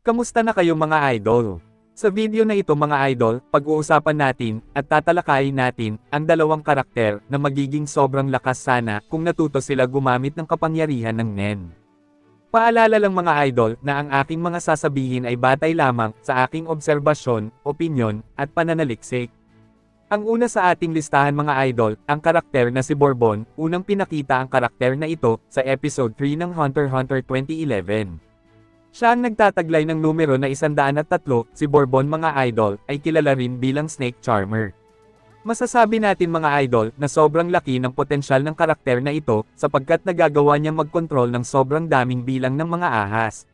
Kamusta na kayo mga idol? Sa video na ito mga idol, pag-uusapan natin at tatalakayin natin ang dalawang karakter na magiging sobrang lakas sana kung natuto sila gumamit ng kapangyarihan ng Nen. Paalala lang mga idol na ang aking mga sasabihin ay batay lamang sa aking obserbasyon, opinyon, at pananaliksik. Ang una sa ating listahan mga idol, ang karakter na si Bourbon, unang pinakita ang karakter na ito sa episode 3 ng Hunter x Hunter 2011. Siya ang nagtataglay ng numero na 103, si Bourbon mga idol, ay kilala rin bilang Snake Charmer. Masasabi natin mga idol na sobrang laki ng potensyal ng karakter na ito sapagkat nagagawa niya magkontrol ng sobrang daming bilang ng mga ahas.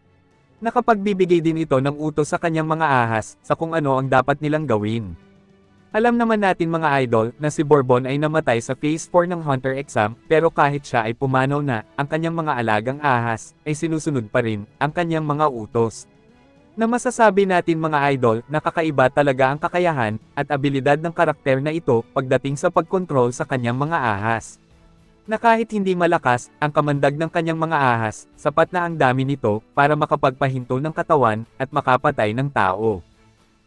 Nakapagbibigay din ito ng utos sa kanyang mga ahas sa kung ano ang dapat nilang gawin. Alam naman natin mga idol na si Bourbon ay namatay sa Phase 4 ng Hunter exam pero kahit siya ay pumanaw na, ang kanyang mga alagang ahas ay sinusunod pa rin ang kanyang mga utos. Na masasabi natin mga idol na kakaiba talaga ang kakayahan at abilidad ng karakter na ito pagdating sa pagkontrol sa kanyang mga ahas. Na kahit hindi malakas ang kamandag ng kanyang mga ahas, sapat na ang dami nito para makapagpahinto ng katawan at makapatay ng tao.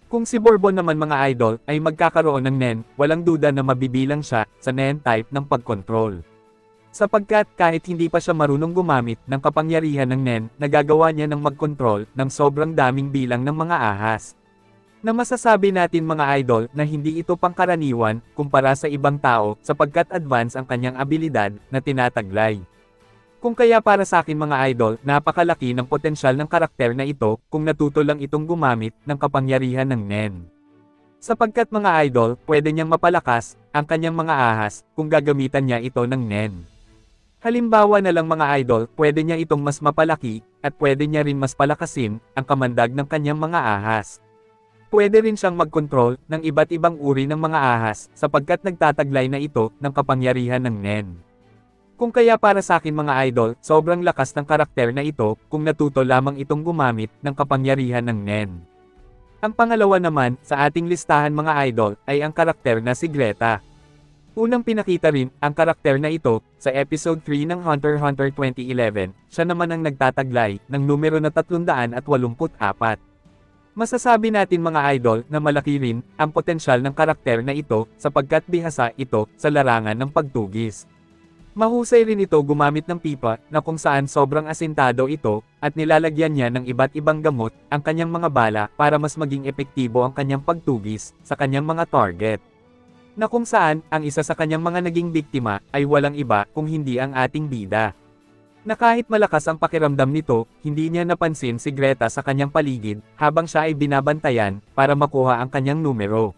Kung si Bourbon naman mga idol ay magkakaroon ng NEN, walang duda na mabibilang siya sa NEN type ng pagkontrol. Sapagkat kahit hindi pa siya marunong gumamit ng kapangyarihan ng NEN, nagagawa niya ng magkontrol ng sobrang daming bilang ng mga ahas. Na masasabi natin mga idol na hindi ito pangkaraniwan kumpara sa ibang tao sapagkat advance ang kanyang abilidad na tinataglay. Kung kaya para sa akin mga idol, napakalaki ng potensyal ng karakter na ito kung natuto lang itong gumamit ng kapangyarihan ng NEN. Sapagkat mga idol, pwede niyang mapalakas ang kanyang mga ahas kung gagamitan niya ito ng NEN. Halimbawa na lang mga idol, pwede niya itong mas mapalaki at pwede niya rin mas palakasin ang kamandag ng kanyang mga ahas. Pwede rin siyang magkontrol ng iba't ibang uri ng mga ahas sapagkat nagtataglay na ito ng kapangyarihan ng NEN. Kung kaya para sa akin mga idol, sobrang lakas ng karakter na ito kung natuto lamang itong gumamit ng kapangyarihan ng NEN. Ang pangalawa naman sa ating listahan mga idol ay ang karakter na si Greta. Unang pinakita rin ang karakter na ito sa episode 3 ng Hunter x Hunter 2011, siya naman ang nagtataglay ng numero na 384. Masasabi natin mga idol na malaki rin ang potensyal ng karakter na ito sapagkat bihasa ito sa larangan ng pagtugis. Mahusay rin ito gumamit ng pipa na kung saan sobrang asintado ito at nilalagyan niya ng iba't ibang gamot ang kanyang mga bala para mas maging epektibo ang kanyang pagtugis sa kanyang mga target. Na kung saan ang isa sa kanyang mga naging biktima ay walang iba kung hindi ang ating bida. Na kahit malakas ang pakiramdam nito, hindi niya napansin si Greta sa kanyang paligid habang siya ay binabantayan para makuha ang kanyang numero.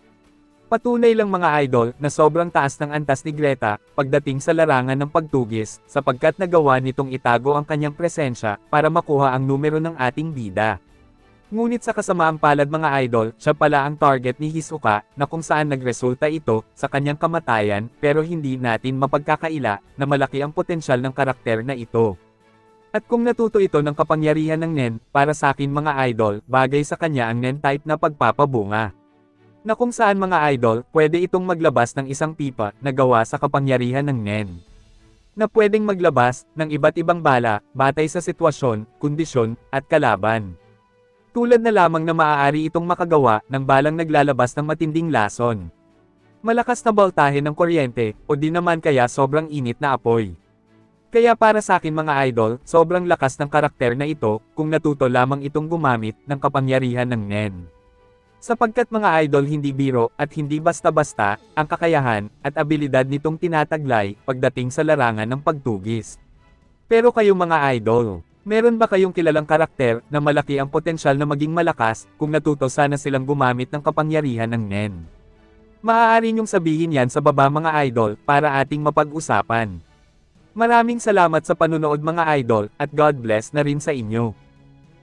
Patunay lang mga idol na sobrang taas ng antas ni Greta pagdating sa larangan ng pagtugis sapagkat nagawa nitong itago ang kanyang presensya para makuha ang numero ng ating bida. Ngunit sa kasamaang palad mga idol, siya pala ang target ni Hisoka na kung saan nagresulta ito sa kanyang kamatayan pero hindi natin mapagkakaila na malaki ang potensyal ng karakter na ito. At kung natuto ito ng kapangyarihan ng Nen, para sa akin mga idol, bagay sa kanya ang Nen type na pagpapabunga na kung saan mga idol, pwede itong maglabas ng isang pipa na gawa sa kapangyarihan ng NEN. Na pwedeng maglabas ng iba't ibang bala, batay sa sitwasyon, kondisyon, at kalaban. Tulad na lamang na maaari itong makagawa ng balang naglalabas ng matinding lason. Malakas na boltahe ng kuryente, o di naman kaya sobrang init na apoy. Kaya para sa akin mga idol, sobrang lakas ng karakter na ito, kung natuto lamang itong gumamit ng kapangyarihan ng NEN. Sapagkat mga idol hindi biro at hindi basta-basta ang kakayahan at abilidad nitong tinataglay pagdating sa larangan ng pagtugis. Pero kayo mga idol, meron ba kayong kilalang karakter na malaki ang potensyal na maging malakas kung natuto sana silang gumamit ng kapangyarihan ng NEN? Maaari niyong sabihin yan sa baba mga idol para ating mapag-usapan. Maraming salamat sa panunood mga idol at God bless na rin sa inyo.